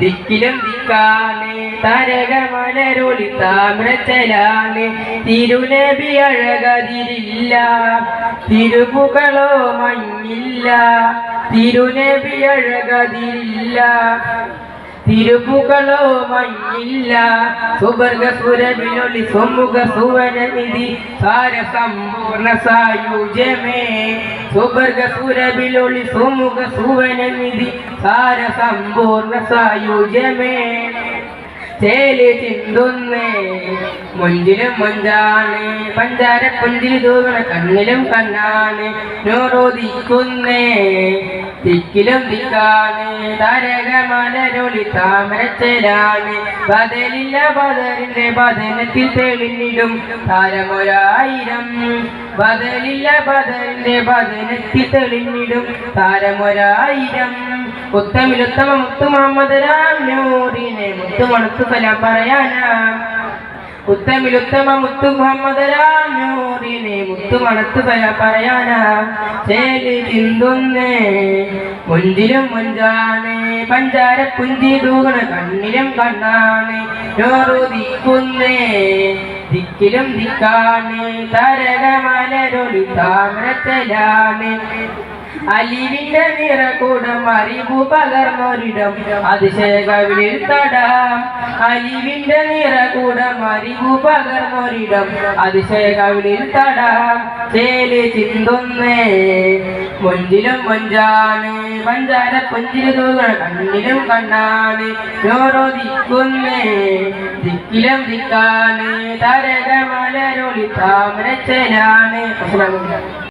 ദിക്കിലും ദിക്കാണ് താരകമലരൊളി താമ്രച്ചലാണ് തിരുനബി അഴകതിരില്ല തിരുപുകളോ മഞ്ഞില്ല തിരുനബി അഴകതിരില്ല. തിരുപ്പുകളോ മഞ്ഞില്ല. സുവർഗ സുരവിനൊളി സുമുഖ സുവനനിധി സാര സമ്പൂർണ സായുജമേ സുവർഗ സുരവിലൊളി സുമുഖ സുവനനിധി സാര സമ്പൂർണ സായുജ്യമേ. ചേലി ചിന്തുന്നേ മുഞ്ചിലും മുഞ്ചാണ്. പഞ്ചാര പുഞ്ചിൽ തൂകണ കണ്ണിലും കണ്ണാണ്. നൂറുദിക്കുന്നേ തിക്കിലും തിക്കാണ്. തരക മലരൊളി താമരച്ചലാണ് ബദലില്ല ബദലിന്റെ ബദനത്തിൽ തെളിഞ്ഞിടും താരമൊരായിരം. ബദലില്ല ബദലിന്റെ ബദലെത്തി തെളിഞ്ഞിടും. താരമൊരായിരം. ഉത്തമിലുത്തമ മുത്തു നൂറിനെ മുത്തു മണത്തു കലാം പറയാനാ. ഉത്തമിലുത്തമ മുത്തു മുഹമ്മദ് രാം നൂറിനെ മുത്തു മണത്തു പറയാനാ. ചേലി മുഞ്ചിലും മുഞ്ചാണ്. പഞ്ചാര പുഞ്ചി തൂകണ കണ്ണിലും കണ്ണാണ്. നോറുദിക്കുന്നേ ദിക്കിലും ദിക്കാണ്. തരകമലരൊളി താമരച്ചലാണ് അലിവിന്റെ നിറകൂടം അറിവു പകർന്നൊരിടം. അതിശയകവിളിൽ തടാം. അലിവിന്റെ നിറകൂടം അറിവു പകർന്നൊരിടം. അതിശയകവിളിൽ തടാം. ചേൽ ചിന്തുന്നേ. മുഞ്ചിലും മൊഞ്ചാണ്. പഞ്ചാര പുഞ്ചിരി തൂകണ കണ്ണിലും കണ്ണാണ്. ഓരോ ദിക്കുന്നേ ദിക്കിലും ദിക്കാണ്. തരകമലരൊളി താമരച്ചലാണ്.